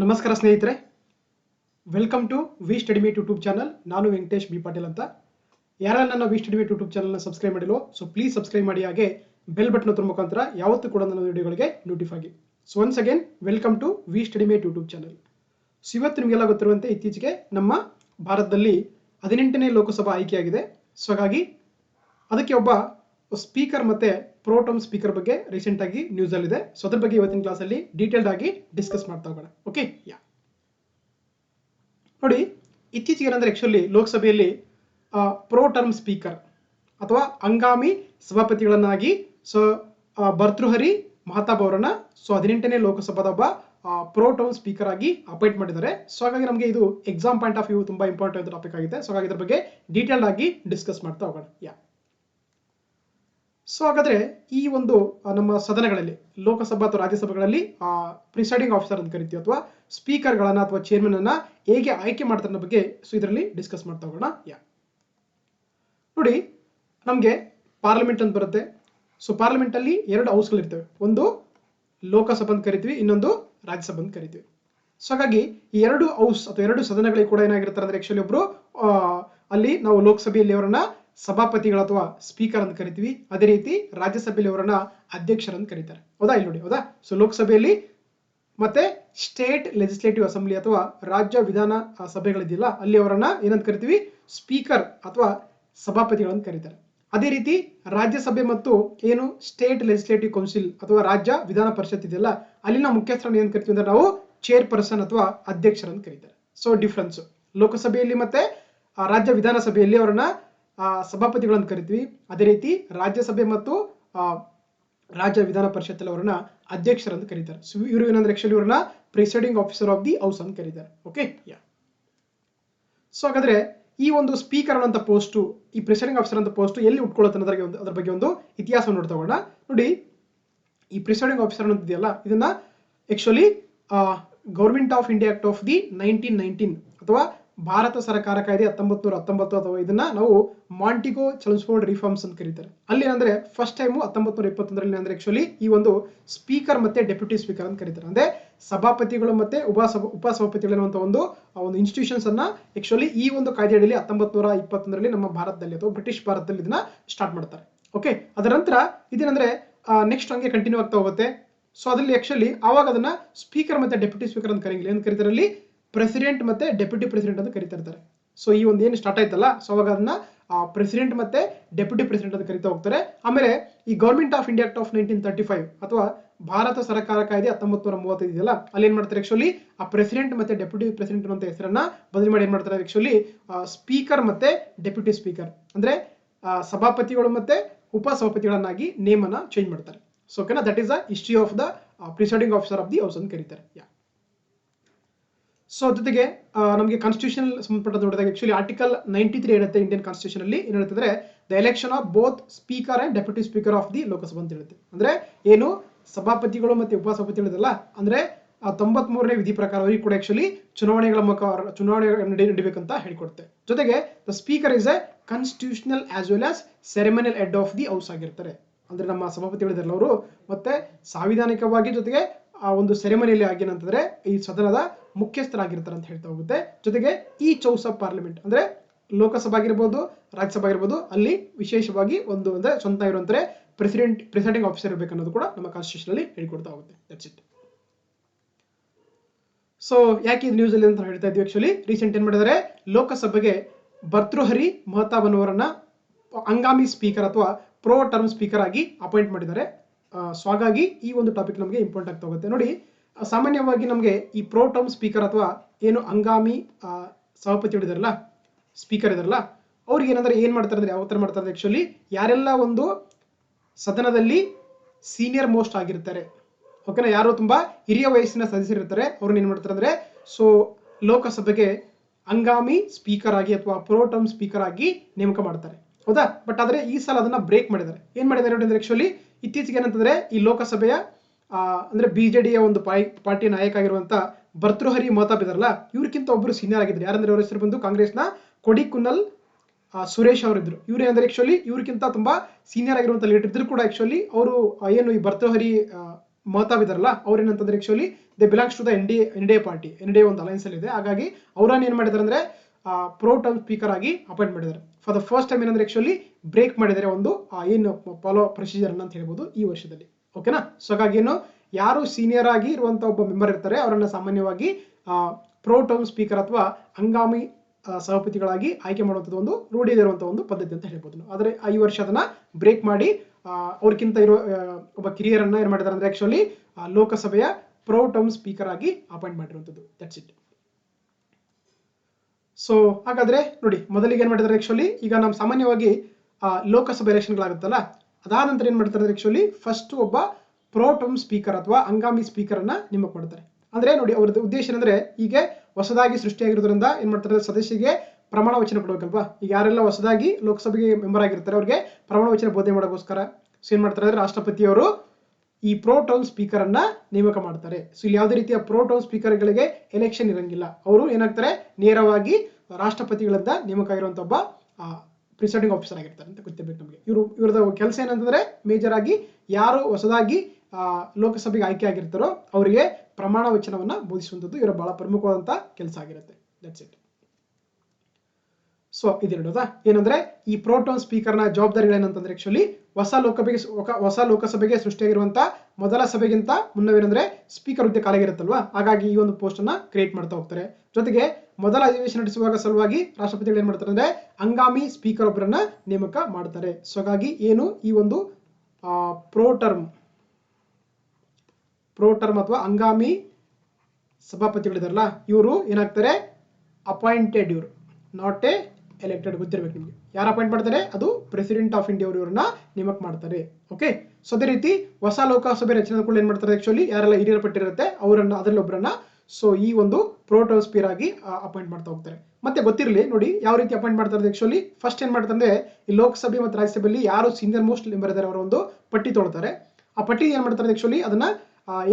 ನಮಸ್ಕಾರ ಸ್ನೇಹಿತರೆ. Welcome to V StudyMate YouTube channel ನಾನು ವೆಂಕಟೇಶ್ ಬಿ ಪಾಟೀಲ್ ಅಂತ. ಯಾರೆಲ್ಲ ನನ್ನ ವಿ ಸ್ಟಡಿಮೇಟ್ ಯೂಟ್ಯೂಬ್ ಚಾನಲ್ನ ಸಬ್ಸ್ಕ್ರೈಬ್ ಮಾಡಿಲ್ವೋ ಸೊ ಪ್ಲೀಸ್ ಸಬ್ಸ್ಕ್ರೈಬ್ ಮಾಡಿ, ಹಾಗೆ ಬೆಲ್ ಬಟನ್ ಒತ್ತರ ಮುಖಾಂತರ ಯಾವತ್ತೂ ಕೂಡ ನನ್ನ ವಿಡಿಯೋಗಳಿಗೆ ನೋಟಿಫೈ ಆಗಿ. So once again welcome to V study mate YouTube channel so ಇವತ್ತು ನಿಮಗೆಲ್ಲ ಗೊತ್ತಿರುವಂತೆ ಇತ್ತೀಚೆಗೆ ನಮ್ಮ ಭಾರತದಲ್ಲಿ ಹದಿನೆಂಟನೇ ಲೋಕಸಭಾ ಆಯ್ಕೆಯಾಗಿದೆ. ಸೊ ಹಾಗಾಗಿ ಅದಕ್ಕೆ ಒಬ್ಬ ಸ್ಪೀಕರ್ ಮತ್ತೆ ಪ್ರೋಟಮ್ ಸ್ಪೀಕರ್ ಬಗ್ಗೆ ರೀಸೆಂಟ್ ಆಗಿ ನ್ಯೂಸ್ ಅಲ್ಲಿ ಇದೆ ಸೊ ಅದ್ರ ಬಗ್ಗೆ ಇವತ್ತಿನ ಕ್ಲಾಸ್ ಅಲ್ಲಿ ಡೀಟೇಲ್ಡ್ ಆಗಿ ಡಿಸ್ಕಸ್ ಮಾಡ್ತಾ ಹೋಗೋಣ. ಓಕೆ ಯಾ ನೋಡಿ, ಇತ್ತೀಚೆಗೆ ಏನಂದ್ರೆ ಆಕ್ಚುಲಿ ಲೋಕಸಭೆಯಲ್ಲಿ ಪ್ರೋಟರ್ಮ್ ಸ್ಪೀಕರ್ ಅಥವಾ ಹಂಗಾಮಿ ಸಭಾಪತಿಗಳನ್ನಾಗಿ ಸೊ ಭರ್ತೃಹರಿ ಮಹತಾಬ್ ಅವರನ್ನ ಸೊ, ಹದಿನೆಂಟನೇ ಲೋಕಸಭಾದ ಒಬ್ಬ ಪ್ರೋಟೌನ್ ಸ್ಪೀಕರ್ ಆಗಿ ಅಪಾಯಿಂಟ್ ಮಾಡಿದ್ದಾರೆ. ಸೊ ಹಾಗಾಗಿ ನಮಗೆ ಇದು ಎಕ್ಸಾಮ್ ಪಾಯಿಂಟ್ ಆಫ್ ವ್ಯೂ ತುಂಬಾ ಇಂಪಾರ್ಟೆಂಟ್ ಟಾಪಿಕ್ ಆಗಿದೆ. ಸೊ ಹಾಗಾಗಿ ಇದ್ರ ಬಗ್ಗೆ ಡೀಟೇಲ್ಡ್ ಆಗಿ ಡಿಸ್ಕಸ್ ಮಾಡ್ತಾ ಹೋಗೋಣ. ಯಾ ಸೊ ಹಾಗಾದ್ರೆ ಈ ಒಂದು ನಮ್ಮ ಸದನಗಳಲ್ಲಿ, ಲೋಕಸಭಾ ಅಥವಾ ರಾಜ್ಯಸಭೆಗಳಲ್ಲಿ ಪ್ರಿಸೈಡಿಂಗ್ ಆಫೀಸರ್ ಅಂತ ಕರಿತೀವಿ ಅಥವಾ ಸ್ಪೀಕರ್ಗಳನ್ನ ಅಥವಾ ಚೇರ್ಮನ್ ಅನ್ನ ಹೇಗೆ ಆಯ್ಕೆ ಮಾಡ್ತಾರೆ ಬಗ್ಗೆ ಸೊ ಇದರಲ್ಲಿ ಡಿಸ್ಕಸ್ ಮಾಡ್ತಾ ಹೋಗೋಣ. ಯಾ ನೋಡಿ, ನಮಗೆ ಪಾರ್ಲಿಮೆಂಟ್ ಅಂತ ಬರುತ್ತೆ. ಸೊ ಪಾರ್ಲಿಮೆಂಟಲ್ಲಿ ಎರಡು ಹೌಸ್ಗಳಿರ್ತವೆ ಒಂದು ಲೋಕಸಭಾ ಅಂತ ಕರಿತೀವಿ, ಇನ್ನೊಂದು ರಾಜ್ಯಸಭಾ ಅಂತ ಕರಿತೀವಿ. ಸೊ ಹಾಗಾಗಿ ಈ ಎರಡು ಹೌಸ್ ಅಥವಾ ಎರಡು ಸದನಗಳಿಗೆ ಕೂಡ ಏನಾಗಿರ್ತಾರೆ ಅಂದ್ರೆ ಆಕ್ಚುಲಿ ಒಬ್ರು ಅಲ್ಲಿ ನಾವು ಲೋಕಸಭೆಯಲ್ಲಿ ಅವರನ್ನ ಸಭಾಪತಿಗಳು ಅಥವಾ ಸ್ಪೀಕರ್ ಅಂತ ಕರಿತೀವಿ. ಅದೇ ರೀತಿ ರಾಜ್ಯಸಭೆಯಲ್ಲಿ ಅವರನ್ನ ಅಧ್ಯಕ್ಷರನ್ನು ಕರೀತಾರೆ. ಹೌದಾ? ಇಲ್ಲಿ ನೋಡಿ, ಹೌದಾ? ಸೊ ಲೋಕಸಭೆಯಲ್ಲಿ ಮತ್ತೆ ಸ್ಟೇಟ್ ಲೆಜಿಸ್ಲೇಟಿವ್ ಅಸೆಂಬ್ಲಿ ಅಥವಾ ರಾಜ್ಯ ವಿಧಾನ ಸಭೆಗಳಿದೆಯಲ್ಲ, ಅಲ್ಲಿ ಅವರನ್ನ ಏನಂತ ಕರಿತೀವಿ? ಸ್ಪೀಕರ್ ಅಥವಾ ಸಭಾಪತಿಗಳಂತ ಕರೀತಾರೆ. ಅದೇ ರೀತಿ ರಾಜ್ಯಸಭೆ ಮತ್ತು ಏನು ಸ್ಟೇಟ್ ಲೆಜಿಸ್ಲೇಟಿವ್ ಕೌನ್ಸಿಲ್ ಅಥವಾ ರಾಜ್ಯ ವಿಧಾನ ಪರಿಷತ್ ಇದೆಯಲ್ಲ, ಅಲ್ಲಿನ ಮುಖ್ಯಸ್ಥರನ್ನು ಏನ್ ಕರಿತೀವಿ ಅಂದ್ರೆ ನಾವು ಚೇರ್ ಪರ್ಸನ್ ಅಥವಾ ಅಧ್ಯಕ್ಷರನ್ನು ಕರೀತಾರೆ. ಸೊ ಡಿಫ್ರೆನ್ಸ್ ಲೋಕಸಭೆಯಲ್ಲಿ ಮತ್ತೆ ರಾಜ್ಯ ವಿಧಾನಸಭೆಯಲ್ಲಿ ಅವರನ್ನ ಆ, ಸಭಾಪತಿಗಳಂತ ಕರಿತೀವಿ. ಅದೇ ರೀತಿ ರಾಜ್ಯಸಭೆ ಮತ್ತು ರಾಜ್ಯ ವಿಧಾನ ಪರಿಷತ್ತಲ್ಲಿ ಅವರನ್ನ ಅಧ್ಯಕ್ಷರಂತ ಕರೀತಾರೆ. ಸೊ ಇವರು ಏನಂದ್ರೆ ಆಕ್ಚುಲಿ ಇವ್ರನ್ನ presiding officer of the house ಅಂತ ಕರೀತಾರೆ. ಓಕೆ ಯಾ ಸೊ ಹಾಗಾದ್ರೆ ಈ ಒಂದು ಸ್ಪೀಕರ್ ಅನ್ನೋಂಥ ಪೋಸ್ಟು ಈ ಪ್ರಿಸೈಡಿಂಗ್ ಆಫೀಸರ್ ಅಂತ ಪೋಸ್ಟ್ ಎಲ್ಲಿ ಉಟ್ಕೊಳ್ಳುತ್ತೆ ಅನ್ನೋದ್ರಾಗೆ ಒಂದು ಅದ್ರ ಬಗ್ಗೆ ಒಂದು ಇತಿಹಾಸ ನೋಡ್ತಾ ಹೋಗೋಣ. ನೋಡಿ ಈ ಪ್ರಿಸೈಡಿಂಗ್ ಆಫೀಸರ್ ಅನ್ನೋದಿದೆಯಲ್ಲ ಇದನ್ನ actually government of India act of the nineteen nineteen ಅಥವಾ ಭಾರತ ಸರ್ಕಾರ ಕಾಯ್ದೆ ಹತ್ತೊಂಬತ್ತು ನೂರ ಹತ್ತೊಂಬತ್ತು ಅಥವಾ ಇದನ್ನ ನಾವು ಮಾಂಟಿಗೋ ಚಲನ್ಸ್ಫೋರ್ಡ್ ರಿಫಾರ್ಮ್ಸ್ ಅಂತ ಕರೀತಾರೆ. ಅಲ್ಲಿ ಏನಂದ್ರೆ ಫಸ್ಟ್ ಟೈಮು ಹತ್ತೊಂಬತ್ತು ನೂರ ಇಪ್ಪತ್ತೊಂದರಲ್ಲಿ ಅಂದ್ರೆ ಆಕ್ಚುಲಿ ಈ ಒಂದು ಸ್ಪೀಕರ್ ಮತ್ತೆ ಡೆಪ್ಯೂಟಿ ಸ್ಪೀಕರ್ ಅಂತ ಕರೀತಾರೆ. ಅಂದ್ರೆ ಸಭಾಪತಿಗಳು ಮತ್ತೆ ಉಪಸಭ, ಉಪಸಭಾಪತಿಗಳು ಅನ್ನುವಂಥ ಒಂದು ಒಂದು ಇನ್ಸ್ಟಿಟ್ಯೂಷನ್ಸ್ ಅನ್ನ ಆಕ್ಚುಲಿ ಈ ಒಂದು ಕಾಯ್ದೆ ಅಡಿಯಲ್ಲಿ ಹತ್ತೊಂಬತ್ತು ನೂರ ಇಪ್ಪತ್ತೊಂದರಲ್ಲಿ ನಮ್ಮ ಭಾರತದಲ್ಲಿ ಅಥವಾ ಬ್ರಿಟಿಷ್ ಭಾರತದಲ್ಲಿ ಇದನ್ನ ಸ್ಟಾರ್ಟ್ ಮಾಡ್ತಾರೆ. ಓಕೆ ಅದರ ನಂತರ ಇದೇನಂದ್ರೆ ನೆಕ್ಸ್ಟ್ ಹಂಗೆ ಕಂಟಿನ್ಯೂ ಆಗ್ತಾ ಹೋಗುತ್ತೆ. ಸೊ ಅದರಲ್ಲಿ ಆಕ್ಚುಲಿ ಆವಾಗ ಅದನ್ನ ಸ್ಪೀಕರ್ ಮತ್ತೆ ಡೆಪ್ಯೂಟಿ ಸ್ಪೀಕರ್ ಅಂತ ಕರೀಲಿ ಏನು ಕರೀತಾರೆ ಪ್ರೆಸಿಡೆಂಟ್ ಮತ್ತೆ ಡೆಪ್ಯೂಟಿ ಪ್ರೆಸಿಡೆಂಟ್ ಅಂತ ಕರಿತಾ ಇರ್ತಾರೆ ಸೊ ಈ ಒಂದು ಏನು ಸ್ಟಾರ್ಟ್ ಆಯ್ತಲ್ಲ ಸೊ ಅವಾಗ ಅದನ್ನ ಪ್ರೆಸಿಡೆಂಟ್ ಮತ್ತೆ ಡೆಪ್ಯೂಟಿ ಪ್ರೆಸಿಡೆಂಟ್ ಅಂತ ಕರಿತಾ ಹೋಗ್ತಾರೆ. ಆಮೇಲೆ ಈ government of India act of nineteen thirty five ಅಥವಾ ಭಾರತ ಸರ್ಕಾರ ಕಾಯ್ದೆ ಹತ್ತೊಂಬತ್ತು ನೂರ ಮೂವತ್ತೈದು ಇದೆಯಲ್ಲ, ಅಲ್ಲಿ ಏನ್ ಮಾಡ್ತಾರೆ ಆಕ್ಚುಲಿ ಆ ಪ್ರೆಸಿಡೆಂಟ್ ಮತ್ತೆ ಡೆಪ್ಯೂಟಿ ಪ್ರೆಸಿಡೆಂಟ್ ಅಂತ ಹೆಸರನ್ನ ಬದಲಿ ಮಾಡಿ ಏನ್ ಮಾಡ್ತಾರೆ ಆಕ್ಚುಲಿ ಸ್ಪೀಕರ್ ಮತ್ತೆ ಡೆಪ್ಯೂಟಿ ಸ್ಪೀಕರ್ ಅಂದ್ರೆ ಸಭಾಪತಿಗಳು ಮತ್ತೆ ಉಪ ಸಭಾಪತಿಗಳನ್ನಾಗಿ ನೇಮನ ಚೇಂಜ್ ಮಾಡ್ತಾರೆ ಸೊ ಓಕೆನಾ that is the history of the presiding officer of the house ಅಂತ ಕರೀತಾರೆ. ಯಾ ಸೊ ಜೊತೆಗೆ ನಮಗೆ ಕಾನ್ಸ್ಟಿಟ್ಯೂಷನ್ ಸಂಬಂಧಪಟ್ಟ ನೋಡಿದಾಗ ಆಕ್ಚುಲಿ ಆರ್ಟಿಕಲ್ ನೈಂಟಿ ತ್ರೀ ಹೇಳುತ್ತೆ ಇಂಡಿಯನ್ ಕಾನ್ಸ್ಟಿಟ್ಯೂಷನ್ ಅಲ್ಲಿ. ಏನ್ ಹೇಳ್ತಿದ್ರೆ? The election of both speaker and deputy speaker of the Lok Sabha ಅಂತ ಹೇಳುತ್ತೆ ಅಂದ್ರೆ ಏನು? ಸಭಾಪತಿಗಳು ಮತ್ತೆ ಉಪಸಭಾಪತಿಗಳು ಹೇಳಿದಲ್ಲ ಅಂದ್ರೆ ತೊಂಬತ್ ಮೂರನೇ ವಿಧಿ ಪ್ರಕಾರ ಅವರಿಗೆ ಕೂಡ ಆಕ್ಚುಲಿ ಚುನಾವಣೆಗಳ ಮುಖ ಚುನಾವಣೆ ನಡೆ, ನಡಿಬೇಕಂತ ಹೇಳಿಕೊಡುತ್ತೆ. ಜೊತೆಗೆ the speaker is a constitutional as well as ceremonial head of the house ಆಗಿರ್ತಾರೆ. ಅಂದ್ರೆ ನಮ್ಮ ಸಭಾಪತಿ ಅವರು. ಮತ್ತೆ ಸಾಂವಿಧಾನಿಕವಾಗಿ ಜೊತೆಗೆ, ಆ, ಒಂದು ಸೆರೆಮನಿಯಲ್ಲಿ ಆಗಿ ಏನಂತಂದ್ರೆ ಈ ಸದನದ ಮುಖ್ಯಸ್ಥರಾಗಿರ್ತಾರೆ ಅಂತ ಹೇಳ್ತಾ ಹೋಗುತ್ತೆ. ಜೊತೆಗೆ ಈ ಚೌಸ್ ಆಫ್ ಪಾರ್ಲಿಮೆಂಟ್ ಅಂದ್ರೆ ಲೋಕಸಭೆ ಆಗಿರ್ಬೋದು ರಾಜ್ಯಸಭಾ ಆಗಿರ್ಬೋದು ಅಲ್ಲಿ ವಿಶೇಷವಾಗಿ ಒಂದು ಅಂದ್ರೆ ಸ್ವಂತ ಇರುವಂತಾರೆ ಪ್ರೆಸಿಡೆಂಟ್ ಪ್ರೆಸಿಡೆಂಟ್ ಆಫೀಸರ್ ಇರಬೇಕು ಅನ್ನೋದು ಕೂಡ ನಮ್ಮ ಕಾನ್ಸ್ಟಿಟ್ಯೂಷನ್ ಅಲ್ಲಿ ಹೇಳ್ಕೊಡ್ತಾ ಹೋಗುತ್ತೆ. ದಟ್ಸ್ ಇಟ್ ಸೊ ಯಾಕೆ ಇದು ನ್ಯೂಸ್ ಅಲ್ಲಿ ಅಂತ ಹೇಳ್ತಾ ಇದ್ವಿ ಆಕ್ಚುಲಿ ರೀಸೆಂಟ್ ಏನ್ ಮಾಡಿದರೆ? ಲೋಕಸಭೆಗೆ ಭರ್ತೃಹರಿ ಮಹತಾಬ್ ಅನ್ನುವರನ್ನ ಹಂಗಾಮಿ ಸ್ಪೀಕರ್ ಅಥವಾ ಪ್ರೋ ಟರ್ಮ್ ಸ್ಪೀಕರ್ ಆಗಿ ಅಪಾಯಿಂಟ್ ಮಾಡಿದ್ದಾರೆ. ಸೊ ಹಾಗಾಗಿ ಈ ಒಂದು ಟಾಪಿಕ್ ನಮಗೆ ಇಂಪಾರ್ಟೆಂಟ್ ಆಗ್ತಾ ಹೋಗುತ್ತೆ ನೋಡಿ ಸಾಮಾನ್ಯವಾಗಿ ನಮಗೆ ಈ ಪ್ರೋ ಟರ್ಮ್ ಸ್ಪೀಕರ್ ಅಥವಾ ಏನು ಹಂಗಾಮಿ ಸಭಾಪತಿ ಇದಾರಲ್ಲ ಸ್ಪೀಕರ್ ಇದಾರಲ್ಲ, ಅವ್ರಿಗೆ ಏನಂದ್ರೆ ಏನು ಮಾಡ್ತಾರೆ ಅಂದ್ರೆ ಯಾವ ಥರ ಮಾಡ್ತಾರೆ ಆ್ಯಕ್ಚುಲಿ ಯಾರೆಲ್ಲ ಒಂದು ಸದನದಲ್ಲಿ ಸೀನಿಯರ್ ಮೋಸ್ಟ್ ಆಗಿರ್ತಾರೆ. ಓಕೆನಾ ಯಾರು ತುಂಬಾ ಹಿರಿಯ ವಯಸ್ಸಿನ ಸದಸ್ಯರಿರ್ತಾರೆ ಅವ್ರನ್ನ ಏನು ಮಾಡ್ತಾರೆ ಅಂದ್ರೆ ಸೊ ಲೋಕಸಭೆಗೆ ಹಂಗಾಮಿ ಸ್ಪೀಕರ್ ಆಗಿ ಅಥವಾ ಪ್ರೋಟಮ್ ಸ್ಪೀಕರ್ ಆಗಿ ನೇಮಕ ಮಾಡ್ತಾರೆ. ಹೌದಾ? ಬಟ್ ಆದ್ರೆ ಈ ಸಲ ಅದನ್ನ ಬ್ರೇಕ್ ಮಾಡಿದ್ದಾರೆ. ಏನು ಮಾಡಿದ್ದಾರೆ ಆ್ಯಕ್ಚುಲಿ ಇತ್ತೀಚೆಗೆ ಏನಂತಂದ್ರೆ, ಈ ಲೋಕಸಭೆಯ ಅಂದ್ರೆ ಡಿಯ ಒಂದು ಪಾಯ್ ಪಾರ್ಟಿ ನಾಯಕ ಆಗಿರುವಂತ ಭರ್ತೃಹರಿ ಮಹತಾಬ್ ಇದಾರಲ್ಲ ಇವ್ರಿಗಿಂತ ಒಬ್ರು ಸೀನಿಯರ್ ಆಗಿದ್ದಾರೆ. ಯಾರಂದ್ರೆ ಅವ್ರ ಹೆಸರು ಬಂದು ಕಾಂಗ್ರೆಸ್ನ ಕೊಡಿಕುನಲ್ ಸುರೇಶ್ ಅವರಿದ್ರು. ಇವ್ರು ಏನಂದ್ರೆ ಆಕ್ಚುಲಿ ಇವ್ರಿಗಿಂತ ತುಂಬಾ ಸೀನಿಯರ್ ಆಗಿರುವಂತ ಲೀಡರ್ ಇದ್ರು ಕೂಡ ಆಕ್ಚುಲಿ ಅವರು ಏನು ಈ ಭರ್ತೃಹರಿ ಮಹತಾಬ್ ಅವ್ರು ಏನಂತಂದ್ರೆ actually they belongs to the N D N D A party N D A ಒಂದು ಅಲೈನ್ಸ್ ಅಲ್ಲಿ ಇದೆ ಹಾಗಾಗಿ ಅವರನ್ನ ಏನ್ ಮಾಡಿದ್ದಾರೆ ಅಂದ್ರೆ ಪ್ರೋ ಟರ್ಮ್ ಸ್ಪೀಕರ್ ಆಗಿ ಅಪಾಯಿಂಟ್ ಮಾಡಿದ್ದಾರೆ ಫಾರ್ ದ ಫಸ್ಟ್ ಟೈಮ್ ಏನಂದ್ರೆ ಆಕ್ಚುಲಿ ಬ್ರೇಕ್ ಮಾಡಿದ್ದಾರೆ ಒಂದು ಏನು ಫಾಲೋ ಪ್ರೊಸೀಜರ್ ಅಂತ ಹೇಳ್ಬೋದು ಈ ವರ್ಷದಲ್ಲಿ. ಓಕೆನಾ? ಸೊ ಹಾಗಾಗಿ ಏನು ಯಾರು ಸೀನಿಯರ್ ಆಗಿ ಇರುವಂತ ಒಬ್ಬ ಮೆಂಬರ್ ಇರ್ತಾರೆ, ಅವರನ್ನ ಸಾಮಾನ್ಯವಾಗಿ ಪ್ರೋ ಟರ್ಮ್ ಸ್ಪೀಕರ್ ಅಥವಾ ಹಂಗಾಮಿ ಸಭಾಪತಿಗಳಾಗಿ ಆಯ್ಕೆ ಮಾಡುವಂಥದ್ದು ಒಂದು ರೂಢಿಯಲ್ಲಿರುವಂಥ ಒಂದು ಪದ್ಧತಿ ಅಂತ ಹೇಳ್ಬೋದು. ಆದರೆ ಈ ವರ್ಷ ಅದನ್ನು ಬ್ರೇಕ್ ಮಾಡಿ ಅವ್ರಕ್ಕಿಂತ ಇರೋ ಒಬ್ಬ ಕಿರಿಯರನ್ನು ಏನ್ ಮಾಡಿದ್ದಾರೆ ಅಂದ್ರೆ ಆ್ಯಕ್ಚುಲಿ ಲೋಕಸಭೆಯ ಪ್ರೋ ಟರ್ಮ್ ಸ್ಪೀಕರ್ ಆಗಿ ಅಪಾಯಿಂಟ್ ಮಾಡಿರುವಂಥದ್ದು. ದಟ್ಸ್ ಇಟ್ ಸೊ ಹಾಗಾದ್ರೆ ನೋಡಿ, ಮೊದಲಿಗೆ ಏನು ಮಾಡಿದಾರೆ ಆ್ಯಕ್ಚುಲಿ ಈಗ ನಾವು ಸಾಮಾನ್ಯವಾಗಿ ಲೋಕಸಭೆ ಎಲೆಕ್ಷನ್ಗಳಾಗುತ್ತಲ್ಲ ಅದಾದ ನಂತರ ಏನು ಮಾಡ್ತಾರೆ ಆ್ಯಕ್ಚುಲಿ ಫಸ್ಟ್ ಒಬ್ಬ ಪ್ರೋಟಮ್ ಸ್ಪೀಕರ್ ಅಥವಾ ಅಂಗಾಮಿ ಸ್ಪೀಕರ್ ಅನ್ನ ನೇಮಕ ಮಾಡ್ತಾರೆ. ಅಂದ್ರೆ ನೋಡಿ ಅವ್ರದ್ದು ಉದ್ದೇಶ ಏನಂದ್ರೆ ಹೀಗೆ ಹೊಸದಾಗಿ ಸೃಷ್ಟಿಯಾಗಿರೋದ್ರಿಂದ ಏನು ಮಾಡ್ತಾರೆ ಸದಸ್ಯರಿಗೆ ಪ್ರಮಾಣ ವಚನ ಕೊಡ್ಬೇಕಲ್ವಾ? ಈಗ ಯಾರೆಲ್ಲ ಹೊಸದಾಗಿ ಲೋಕಸಭೆಗೆ ಮೆಂಬರ್ ಆಗಿರ್ತಾರೆ ಅವ್ರಿಗೆ ಪ್ರಮಾಣ ವಚನ ಬೋಧನೆ ಮಾಡೋಕ್ಕೋಸ್ಕರ. ಸೊ ಏನು ಮಾಡ್ತಾರೆ ಅಂದರೆ ರಾಷ್ಟ್ರಪತಿಯವರು ಈ ಪ್ರೋಟೌನ್ ಸ್ಪೀಕರನ್ನು ನೇಮಕ ಮಾಡ್ತಾರೆ. ಸೊ ಇಲ್ಲಿ ಯಾವುದೇ ರೀತಿಯ ಪ್ರೋಟೌನ್ ಸ್ಪೀಕರ್ಗಳಿಗೆ ಎಲೆಕ್ಷನ್ ಇರಂಗಿಲ್ಲ. ಅವರು ಏನಾಗ್ತಾರೆ ನೇರವಾಗಿ ರಾಷ್ಟ್ರಪತಿಗಳಿಂದ ನೇಮಕ ಆಗಿರುವಂತ ಒಬ್ಬ ಪ್ರಿಸೈಡಿಂಗ್ ಆಫೀಸರ್ ಆಗಿರ್ತಾರೆ ಅಂತ ಗೊತ್ತಿರ್ಬೇಕು ನಮಗೆ. ಇವರು ಇವರದ ಕೆಲಸ ಏನಂತಂದ್ರೆ ಮೇಜರ್ ಆಗಿ ಯಾರು ಹೊಸದಾಗಿ ಲೋಕಸಭೆಗೆ ಆಯ್ಕೆ ಆಗಿರ್ತಾರೋ ಅವರಿಗೆ ಪ್ರಮಾಣ ವಚನವನ್ನ ಬೋಧಿಸುವಂಥದ್ದು ಇವರ ಬಹಳ ಪ್ರಮುಖವಾದಂತ ಕೆಲಸ ಆಗಿರುತ್ತೆ. ದಟ್ಸ್ ಇಟ್ ಸೊ ಇದಿರೋದಾ ಏನಂದ್ರೆ ಈ ಪ್ರೋಟೋನ್ ಸ್ಪೀಕರ್ನ ಜವಾಬ್ದಾರಿಗಳೇನಂತಂದ್ರೆ ಆಕ್ಚುಲಿ ಹೊಸ ಲೋಕಸಭೆಗೆ ಹೊಸ ಲೋಕಸಭೆಗೆ ಸೃಷ್ಟಿಯಾಗಿರುವಂತಹ ಮೊದಲ ಸಭೆಗಿಂತ ಮುನ್ನವೇನಂದ್ರೆ ಸ್ಪೀಕರ್ ಹುದ್ದೆ ಕಾಲಾಗಿರುತ್ತಲ್ವಾ ಹಾಗಾಗಿ ಈ ಒಂದು ಪೋಸ್ಟ್ ಅನ್ನ ಕ್ರಿಯೇಟ್ ಮಾಡ್ತಾ ಹೋಗ್ತಾರೆ. ಜೊತೆಗೆ ಮೊದಲ ಅಧಿವೇಶನ ನಡೆಸುವಾಗ ಸಲುವಾಗಿ ರಾಷ್ಟ್ರಪತಿಗಳು ಏನ್ ಮಾಡ್ತಾರೆ ಅಂದ್ರೆ ಹಂಗಾಮಿ ಸ್ಪೀಕರ್ ಒಬ್ಬರನ್ನ ನೇಮಕ ಮಾಡ್ತಾರೆ. ಸೊ ಹಾಗಾಗಿ ಏನು ಈ ಒಂದು ಪ್ರೋ ಟರ್ಮ್ ಪ್ರೋ ಟರ್ಮ್ ಅಥವಾ ಹಂಗಾಮಿ ಸಭಾಪತಿಗಳಿದಾರಲ್ಲ, ಇವರು ಏನಾಗ್ತಾರೆ? ಅಪಾಯಿಂಟೆಡ್ ಇವರು ನಾಟ್ ಎ ಎಲೆಕ್ಟೆಡ್ ಗೊತ್ತಿರ್ಬೇಕು ನಿಮಗೆ. ಯಾರು ಅಪಾಯಿಂಟ್ ಮಾಡ್ತಾರೆ? ಅದು ಪ್ರೆಸಿಡೆಂಟ್ ಆಫ್ ಇಂಡಿಯಾ ಅವರು ಇವರನ್ನ ನೇಮಕ ಮಾಡ್ತಾರೆ. ಓಕೆ ಸೊ ಅದೇ ರೀತಿ ಹೊಸ ಲೋಕಸಭೆ ರಚನೆ ಕೂಡ ಏನ್ ಮಾಡ್ತಾರೆ ಆಕ್ಚುಲಿ ಯಾರೆಲ್ಲ ಹಿರಿಯರ ಪಟ್ಟಿರುತ್ತೆ ಅವರನ್ನ ಅದರಲ್ಲಿ ಒಬ್ಬರನ್ನ ಸೊ ಈ ಒಂದು ಪ್ರೋಟೋಸ್ಪಿಯರ್ ಆಗಿ ಅಪಾಯಿಂಟ್ ಮಾಡ್ತಾ ಹೋಗ್ತಾರೆ. ಮತ್ತೆ ಗೊತ್ತಿರಲಿ, ನೋಡಿ, ಯಾವ ರೀತಿ ಅಪಾಯಿಂಟ್ ಮಾಡ್ತಾರೆ ಆಕ್ಚುಲಿ ಫಸ್ಟ್ ಏನ್ ಮಾಡ್ತಾರೆ ಅಂದ್ರೆ, ಈ ಲೋಕಸಭೆ ಮತ್ತು ರಾಜ್ಯಸಭೆಯಲ್ಲಿ ಯಾರು ಸೀನಿಯರ್ ಮೋಸ್ಟ್ ಮೆಂಬರ್ ಇದ್ದಾರೆ ಅವರ ಒಂದು ಪಟ್ಟಿ ತೊಳ್ತಾರೆ. ಆ ಪಟ್ಟಿ ಏನ್ ಮಾಡ್ತಾರೆ ಆಕ್ಚುಲಿ ಅದನ್ನ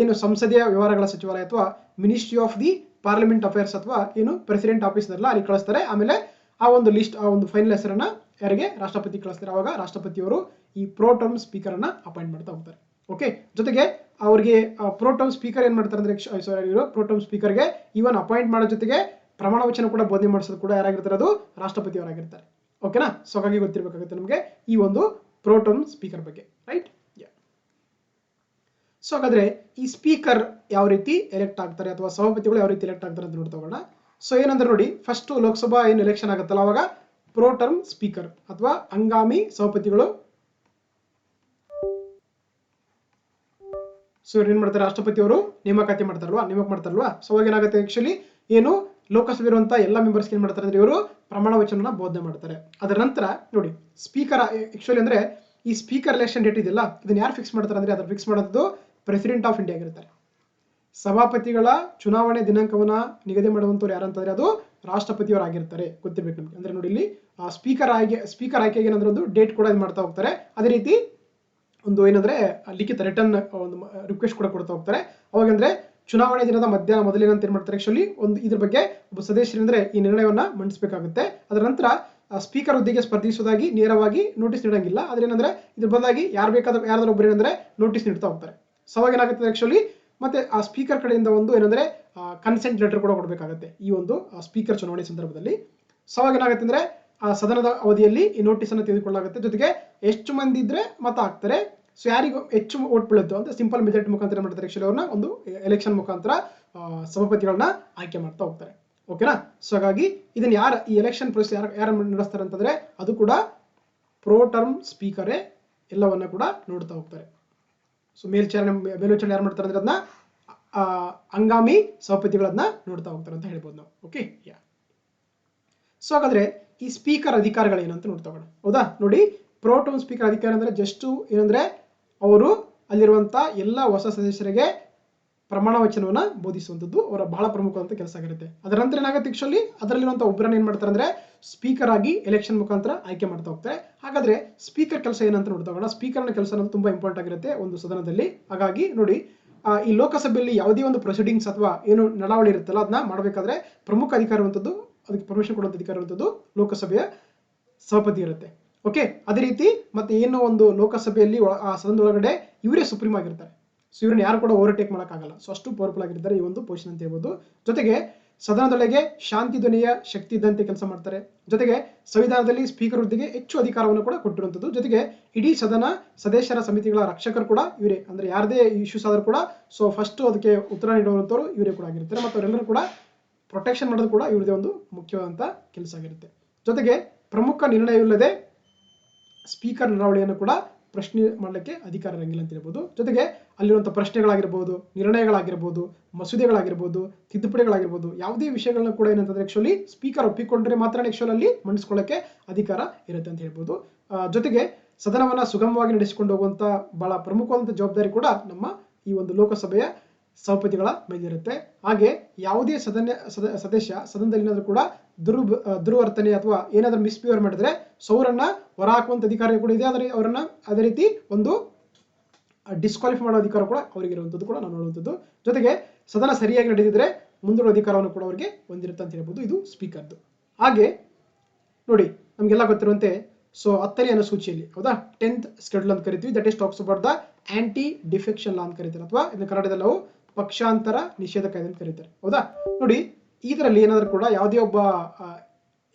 ಏನು ಸಂಸದೀಯ ವ್ಯವಹಾರಗಳ ಸಚಿವಾಲಯ ಅಥವಾ ministry of the parliament affairs ಅಥವಾ ಏನು ಪ್ರೆಸಿಡೆಂಟ್ ಆಫೀಸ್ ಅಲ್ಲಿ ಕಳಿಸ್ತಾರೆ. ಆಮೇಲೆ ಆ ಒಂದು ಲಿಸ್ಟ್ ಆ ಒಂದು ಫೈನಲ್ ಹೆಸರನ್ನ ಯಾರಿಗೆ? ರಾಷ್ಟ್ರಪತಿ ಕಳಿಸ್ತಾರೆ. ಅವಾಗ ರಾಷ್ಟ್ರಪತಿಯವರು ಈ ಪ್ರೋಟರ್ಮ್ ಸ್ಪೀಕರ್ ಅನ್ನ ಅಪಾಯಿಂಟ್ ಮಾಡ್ತಾ ಹೋಗ್ತಾರೆ. ಓಕೆ ಜೊತೆಗೆ ಅವ್ರಿಗೆ ಪ್ರೋಟಮ್ ಸ್ಪೀಕರ್ ಏನ್ ಮಾಡ್ತಾರೆ ಅಂದ್ರೆ ಸಾರಿ ಇವರು ಪ್ರೋಟಮ್ ಸ್ಪೀಕರ್ಗೆ ಈವನ್ ಅಪಾಯಿಂಟ್ ಮಾಡೋ ಜೊತೆಗೆ ಪ್ರಮಾಣ ವಚನ ಕೂಡ ಬೋಧನೆ ಮಾಡಿಸೋದು ಕೂಡ ಯಾರಾಗಿರ್ತಾರೆ, ಅದು ರಾಷ್ಟ್ರಪತಿಯವರಾಗಿರ್ತಾರೆ. ಓಕೆನಾ ಸೊ ಹಾಗಾಗಿ ಗೊತ್ತಿರಬೇಕಾಗುತ್ತೆ ನಮಗೆ ಈ ಒಂದು ಪ್ರೋಟಮ್ ಸ್ಪೀಕರ್ ಬಗ್ಗೆ ರೈಟ್ ಸೊ ಹಾಗಾದ್ರೆ ಈ ಸ್ಪೀಕರ್ ಯಾವ ರೀತಿ ಎಲೆಕ್ಟ್ ಆಗ್ತಾರೆ ಅಥವಾ ಸಭಾಪತಿಗಳು ಯಾವ ರೀತಿ ಎಲೆಕ್ಟ್ ಆಗ್ತಾರೆ ಅಂತ ನೋಡ್ತಾ ಹೋಗೋಣ ಸೊ ಏನಂದ್ರೆ ನೋಡಿ ಫಸ್ಟ್ ಲೋಕಸಭಾ ಏನು ಎಲೆಕ್ಷನ್ ಆಗುತ್ತಲ್ಲ, ಅವಾಗ ಪ್ರೋಟರ್ಮ್ ಸ್ಪೀಕರ್ ಅಥವಾ ಹಂಗಾಮಿ ಸಭಾಪತಿಗಳು ಸೊ ಇವ್ರು ಏನ್ ಮಾಡ್ತಾರೆ? ರಾಷ್ಟ್ರಪತಿ ಅವರು ನೇಮಕಾತಿ ಮಾಡ್ತಾರಲ್ವಾ? ನೇಮಕ ಮಾಡ್ತಾರಲ್ವಾ? ಸೊ ಅವಾಗ ಏನಾಗುತ್ತೆ ಆಕ್ಚುಲಿ ಏನು? ಲೋಕಸಭೆ ಇರುವಂತಹ ಎಲ್ಲ ಮೆಂಬರ್ಸ್ ಏನ್ ಮಾಡ್ತಾರೆ ಅಂದ್ರೆ ಇವರು ಪ್ರಮಾಣ ವಚನ ಬೋಧನೆ ಮಾಡ್ತಾರೆ. ಅದರ ನಂತರ ನೋಡಿ ಸ್ಪೀಕರ್ ಆಕ್ಚುಲಿ ಅಂದ್ರೆ ಈ ಸ್ಪೀಕರ್ ಎಲೆಕ್ಷನ್ ಡೇಟ್ ಇದೆಯಲ್ಲ, ಇದನ್ನ ಯಾರು ಫಿಕ್ಸ್ ಮಾಡ್ತಾರೆ ಅಂದ್ರೆ ಅದನ್ನ ಫಿಕ್ಸ್ ಮಾಡೋದು ಪ್ರೆಸಿಡೆಂಟ್ ಆಫ್ ಇಂಡಿಯಾ ಆಗಿರ್ತಾರೆ. ಸಭಾಪತಿಗಳ ಚುನಾವಣೆ ದಿನಾಂಕವನ್ನ ನಿಗದಿ ಮಾಡುವಂತವ್ರು ಯಾರಂತಂದ್ರೆ ಅದು ರಾಷ್ಟ್ರಪತಿಯವರಾಗಿರ್ತಾರೆ ಗೊತ್ತಿರ್ಬೇಕು ನಮ್ಗೆ. ಅಂದ್ರೆ ನೋಡಿ ಇಲ್ಲಿ ಸ್ಪೀಕರ್ ಆಯ್ಕೆ ಸ್ಪೀಕರ್ ಆಯ್ಕೆಗೆ ಏನಂದ್ರೆ ಒಂದು ಡೇಟ್ ಕೂಡ ಇದು ಮಾಡ್ತಾ ಹೋಗ್ತಾರೆ. ಅದೇ ರೀತಿ ಒಂದು ಏನಂದ್ರೆ ಲಿಖಿತ ರಿಟರ್ನ್ ಒಂದು ರಿಕ್ವೆಸ್ಟ್ ಕೂಡ ಕೊಡ್ತಾ ಹೋಗ್ತಾರೆ. ಅವಾಗಂದ್ರೆ, ಚುನಾವಣೆ ದಿನದ ಮಧ್ಯಾಹ್ನ ಮೊದಲೇನಂತ ಏನ್ ಮಾಡ್ತಾರೆ ಆಕ್ಚುಲಿ ಒಂದು ಇದ್ರ ಬಗ್ಗೆ ಒಬ್ಬ ಸದಸ್ಯರಿಂದ್ರೆ ಈ ನಿರ್ಣಯವನ್ನ ಮಂಡಿಸಬೇಕಾಗುತ್ತೆ. ಅದರ ನಂತರ ಸ್ಪೀಕರ್ ಹುದ್ದೆಗೆ ಸ್ಪರ್ಧಿಸುವುದಾಗಿ ನೇರವಾಗಿ ನೋಟಿಸ್ ನೀಡಂಗಿಲ್ಲ. ಆದ್ರೆ ಏನಂದ್ರೆ, ಇದ್ರ ಬದಲಾಗಿ ಯಾರು ಬೇಕಾದ್ರೂ ಯಾರಾದ್ರೂ ಒಬ್ಬರು ಏನಂದ್ರೆ ನೋಟಿಸ್ ನೀಡ್ತಾ ಹೋಗ್ತಾರೆ. ಸೊ ಅವಾಗ ಏನಾಗುತ್ತೆ ಆಕ್ಚುಲಿ ಮತ್ತೆ ಆ ಸ್ಪೀಕರ್ ಕಡೆಯಿಂದ ಒಂದು ಏನಂದ್ರೆ ಕನ್ಸೆಂಟ್ ಲೆಟರ್ ಕೂಡ ಕೊಡಬೇಕಾಗುತ್ತೆ ಈ ಒಂದು ಸ್ಪೀಕರ್ ಚುನಾವಣೆ ಸಂದರ್ಭದಲ್ಲಿ. ಸೊ ಅವಾಗ ಏನಾಗುತ್ತೆ ಅಂದ್ರೆ ಆ ಸದನದ ಅವಧಿಯಲ್ಲಿ ಈ ನೋಟಿಸ್ ಅನ್ನು ತೆಗೆದುಕೊಳ್ಳಲಾಗುತ್ತೆ. ಜೊತೆಗೆ ಎಷ್ಟು ಮಂದಿ ಇದ್ರೆ ಮತ ಹಾಕ್ತಾರೆ ಸೊ ಯಾರಿಗೂ ಹೆಚ್ಚು ಓಟ್ ಬೀಳುತ್ತೋ ಅಂತ ಸಿಂಪಲ್ ಮೆಜಾರಿಟಿ ಮುಖಾಂತರ ಮಾಡ್ತಾರೆ ಆಕ್ಚುಲಿ ಅವ್ರನ್ನ. ಒಂದು ಎಲೆಕ್ಷನ್ ಮುಖಾಂತರ ಸಭಾಪತಿಗಳನ್ನ ಆಯ್ಕೆ ಮಾಡ್ತಾ ಹೋಗ್ತಾರೆ. ಓಕೆನಾ ಸೊ ಹಾಗಾಗಿ ಇದನ್ನ ಯಾರು, ಈ ಎಲೆಕ್ಷನ್ ಪ್ರೊಸೆಸ್ ಯಾರು ಯಾರು ನಡೆಸ್ತಾರೆ ಅಂತಂದ್ರೆ ಅದು ಕೂಡ ಪ್ರೋ ಟರ್ಮ್ ಸ್ಪೀಕರೇ ಎಲ್ಲವನ್ನ ಕೂಡ ನೋಡ್ತಾ ಹೋಗ್ತಾರೆ. ಸೊ ಮೇಲ್ಚಾರಣೆ ಮೇಲ್ವಿಚಾರಣೆ ಯಾರು ಮಾಡ್ತಾರೆ ಅಂದ್ರೆ ಅದನ್ನ ಹಂಗಾಮಿ ಸಭಾಪತಿಗಳನ್ನ ನೋಡ್ತಾ ಹೋಗ್ತಾರೆ ಅಂತ ಹೇಳ್ಬೋದು ನಾವು. ಓಕೆ ಯಾ ಸೊ ಹಾಗಾದ್ರೆ ಈ ಸ್ಪೀಕರ್ ಅಧಿಕಾರಗಳು ಏನಂತ ನೋಡ್ತಾ ಹೋಗೋಣ ಹೌದಾ? ನೋಡಿ ಪ್ರೋಟೋನ್ ಸ್ಪೀಕರ್ ಅಧಿಕಾರ ಅಂದ್ರೆ ಜಸ್ಟ್ ಏನಂದ್ರೆ ಅವರು ಅಲ್ಲಿರುವಂತ ಎಲ್ಲ ಹೊಸ ಸದಸ್ಯರಿಗೆ ಪ್ರಮಾಣ ವಚನವನ್ನ ಬೋಧಿಸುವಂಥದ್ದು ಅವರ ಬಹಳ ಪ್ರಮುಖವಾದಂಥ ಕೆಲಸ ಆಗಿರುತ್ತೆ. ಅದರ ನಂತರ ಏನಾಗುತ್ತೆ ಆ್ಯಕ್ಚುಲಿ ಅದರಲ್ಲಿರುವಂಥ ಒಬ್ಬರನ್ನ ಏನು ಮಾಡ್ತಾರೆ ಅಂದರೆ ಸ್ಪೀಕರ್ ಆಗಿ ಎಲೆಕ್ಷನ್ ಮುಖಾಂತರ ಆಯ್ಕೆ ಮಾಡ್ತಾ ಹೋಗ್ತಾರೆ. ಹಾಗಾದ್ರೆ ಸ್ಪೀಕರ್ ಕೆಲಸ ಏನಂತ ನೋಡ್ತಾ ಹೋಗೋಣ ಸ್ಪೀಕರ್ನ ಕೆಲಸ ಅನ್ನೋದು ತುಂಬಾ ಇಂಪಾರ್ಟೆಂಟ್ ಆಗಿರುತ್ತೆ ಒಂದು ಸದನದಲ್ಲಿ. ಹಾಗಾಗಿ ನೋಡಿ ಈ ಲೋಕಸಭೆಯಲ್ಲಿ ಯಾವುದೇ ಒಂದು ಪ್ರೊಸೀಡಿಂಗ್ಸ್ ಅಥವಾ ಏನು ನಡಾವಳಿ ಇರುತ್ತಲ್ಲ, ಅದನ್ನ ಮಾಡಬೇಕಾದ್ರೆ ಪ್ರಮುಖ ಅಧಿಕಾರ ಇರುವಂಥದ್ದು ಅದಕ್ಕೆ ಪರ್ಮಿಷನ್ ಕೊಡುವಂಥ ಅಧಿಕಾರ ಇರುವಂಥದ್ದು ಲೋಕಸಭೆಯ ಸಭಾಪತಿ ಇರುತ್ತೆ. ಓಕೆ ಅದೇ ರೀತಿ ಮತ್ತೆ ಏನು ಒಂದು ಲೋಕಸಭೆಯಲ್ಲಿ ಆ ಸದನದ ಒಳಗಡೆ ಇವರೇ ಸುಪ್ರೀಂ ಆಗಿರ್ತಾರೆ. ಸೊ ಇವ್ರನ್ನ ಯಾರು ಕೂಡ ಓವರ್ಟೇಕ್ ಮಾಡೋಕ್ಕಾಗಲ್ಲ. ಸೊ ಅಷ್ಟು ಪವರ್ಫುಲ್ ಆಗಿರ್ತಾರೆ ಈ ಒಂದು ಪೊಸಿಷನ್ ಅಂತ ಹೇಳ್ಬೋದು. ಜೊತೆಗೆ ಸದನದೊಳಗೆ ಶಾಂತಿ ಧ್ವನಿಯ ಶಕ್ತಿ ಇದ್ದಂತೆ ಕೆಲಸ ಮಾಡ್ತಾರೆ. ಜೊತೆಗೆ ಸಂವಿಧಾನದಲ್ಲಿ ಸ್ಪೀಕರ್ ಹುದ್ದೆಗೆ ಹೆಚ್ಚು ಅಧಿಕಾರವನ್ನು ಕೂಡ ಕೊಟ್ಟಿರುವಂಥದ್ದು. ಜೊತೆಗೆ ಇಡೀ ಸದನ ಸದಸ್ಯರ ಸಮಿತಿಗಳ ರಕ್ಷಕರು ಕೂಡ ಇವರೇ. ಅಂದ್ರೆ ಯಾರದೇ ಇಶ್ಯೂಸ್ ಆದರೂ ಕೂಡ ಸೊ ಫಸ್ಟ್ ಅದಕ್ಕೆ ಉತ್ತರ ನೀಡುವಂಥವ್ರು ಇವರೇ ಕೂಡ ಆಗಿರ್ತಾರೆ. ಮತ್ತು ಅವರೆಲ್ಲರೂ ಕೂಡ ಪ್ರೊಟೆಕ್ಷನ್ ಮಾಡೋದು ಕೂಡ ಇವ್ರದೇ ಒಂದು ಮುಖ್ಯವಾದಂಥ ಕೆಲಸ ಆಗಿರುತ್ತೆ. ಜೊತೆಗೆ ಪ್ರಮುಖ ನಿರ್ಣಯವಿಲ್ಲದೆ ಸ್ಪೀಕರ್ ನಡಾವಳಿಯನ್ನು ಕೂಡ ಪ್ರಶ್ನೆ ಮಾಡಲಿಕ್ಕೆ ಅಧಿಕಾರ ಇರಂಗಿಲ್ಲ ಅಂತ ಹೇಳ್ಬೋದು. ಜೊತೆಗೆ ಅಲ್ಲಿರುವಂಥ ಪ್ರಶ್ನೆಗಳಾಗಿರ್ಬೋದು, ನಿರ್ಣಯಗಳಾಗಿರ್ಬೋದು, ಮಸೂದೆಗಳಾಗಿರ್ಬೋದು, ತಿದ್ದುಪಡಿಗಳಾಗಿರ್ಬೋದು ಯಾವುದೇ ವಿಷಯಗಳನ್ನ ಕೂಡ ಏನಂತಂದ್ರೆ ಆ್ಯಕ್ಚುಲಿ ಸ್ಪೀಕರ್ ಒಪ್ಪಿಕೊಂಡ್ರೆ ಮಾತ್ರ ಅಲ್ಲಿ ಮಂಡಿಸ್ಕೊಳ್ಳೋಕ್ಕೆ ಅಧಿಕಾರ ಇರುತ್ತೆ ಅಂತ ಹೇಳ್ಬೋದು. ಜೊತೆಗೆ ಸದನವನ್ನು ಸುಗಮವಾಗಿ ನಡೆಸಿಕೊಂಡು ಹೋಗುವಂಥ ಬಹಳ ಪ್ರಮುಖವಾದಂಥ ಜವಾಬ್ದಾರಿ ಕೂಡ ನಮ್ಮ ಈ ಒಂದು ಲೋಕಸಭೆಯ ಸಭಾಪತಿಗಳ ಮೇಲಿರುತ್ತೆ. ಹಾಗೆ ಯಾವುದೇ ಸದನ ಸದ, ಸದಸ್ಯ ಸದನದಲ್ಲಿ ಏನಾದರೂ ಕೂಡ ದುರು ದುರ್ವರ್ತನೆ ಅಥವಾ ಏನಾದರೂ ಮಿಸ್ಬಿಹೇವ್ ಮಾಡಿದ್ರೆ ಸೌರನ್ನ ಹೊರ ಹಾಕುವಂಥ ಅಧಿಕಾರ ಕೂಡ ಇದೆ. ಆದರೆ ಅವರನ್ನ ಅದೇ ರೀತಿ ಒಂದು ಡಿಸ್ಕ್ವಾಲಿಫೈ ಮಾಡೋ ಅಧಿಕಾರ ಕೂಡ ಅವರಿಗೆ ಇರುವಂಥದ್ದು ಕೂಡ ನಾವು ನೋಡುವಂಥದ್ದು. ಜೊತೆಗೆ ಸದನ ಸರಿಯಾಗಿ ನಡೆದಿದ್ರೆ ಮುಂದೂಡುವ ಅಧಿಕಾರವನ್ನು ಕೂಡ ಅವರಿಗೆ ಹೊಂದಿರುತ್ತೆ ಅಂತ ಹೇಳ್ಬೋದು ಇದು ಸ್ಪೀಕರ್ದು. ಹಾಗೆ ನೋಡಿ, ನಮಗೆಲ್ಲ ಗೊತ್ತಿರುವಂತೆ ಸೊ ಹತ್ತನೇ ಅನುಸೂಚಿಯಲ್ಲಿ, ಹೌದಾ? ಟೆಂತ್ ಸ್ಕೆಡ್ಯೂಲ್ ಅಂತ ಕರಿತೀವಿ. That is talks about the anti defection law ಅಂತ ಕರಿತಾರೆ, ಅಥವಾ ಇದನ್ನ ಕನ್ನಡದಲ್ಲಿ ನಾವು ಪಕ್ಷಾಂತರ ನಿಷೇಧ ಕಾಯ್ದೆ ಅಂತ ಕರೀತಾರೆ. ಹೌದಾ? ನೋಡಿ ಇದರಲ್ಲಿ ಏನಾದರೂ ಕೂಡ ಯಾವುದೇ ಒಬ್ಬ